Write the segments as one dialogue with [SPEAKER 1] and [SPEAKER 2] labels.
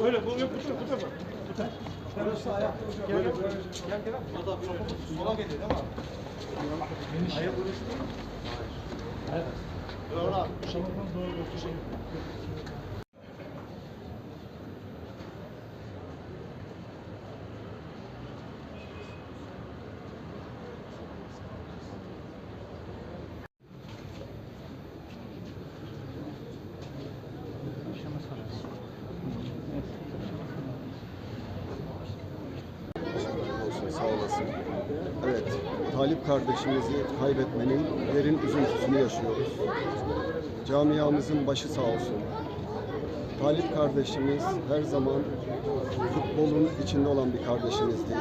[SPEAKER 1] Öyle bu yok bu tarafa bu tarafa. Bu tarafa.
[SPEAKER 2] Burası ayak.
[SPEAKER 1] Gel gel. Gel gel.
[SPEAKER 2] Ya da sola geliyor değil mi abi? Ayak burası değil mi?
[SPEAKER 1] Evet.
[SPEAKER 2] Doğru abi.
[SPEAKER 1] Şamatan doğru doktor
[SPEAKER 3] Talip kardeşimizi kaybetmenin derin üzüntüsünü yaşıyoruz. Camiamızın başı sağ olsun. Talip kardeşimiz her zaman futbolun içinde olan bir kardeşimizdi.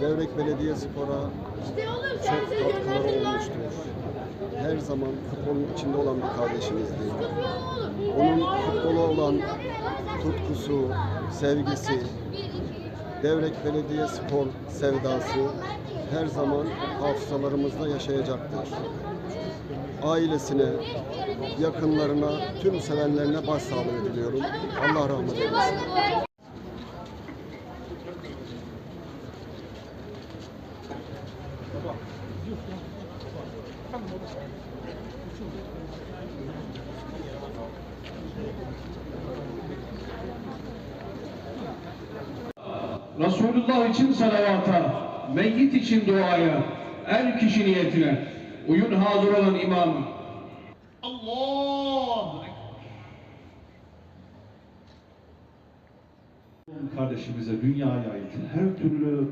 [SPEAKER 3] Devrek Belediyespor'a çok katkıları olmuştur. Her zaman futbolun içinde olan bir kardeşimizdi. Onun futbola olan tutkusu, sevgisi, Devrek Belediye Spor sevdası her zaman hafızalarımızda yaşayacaktır. Ailesine, yakınlarına, tüm sevenlerine başsağlığı diliyorum. Allah rahmet eylesin.
[SPEAKER 4] Resulullah için salavata, meyyit için duaya, er kişi niyetine, uyun hazır olan imam. Allah!
[SPEAKER 5] kardeşimize dünyaya ait her türlü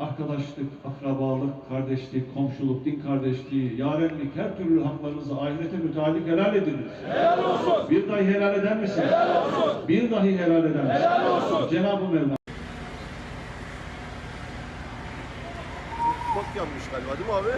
[SPEAKER 5] arkadaşlık, akrabalık, kardeşlik, komşuluk, din kardeşliği, yarenlik, her türlü haklarınızı ahirete müteallik helal ediniz. Helal olsun. Bir dahi helal eder misiniz? Helal olsun. Bir dahi helal eder misiniz? Helal olsun. Cenab-ı Mevla
[SPEAKER 3] Mutfak yanmış galiba değil mi abi?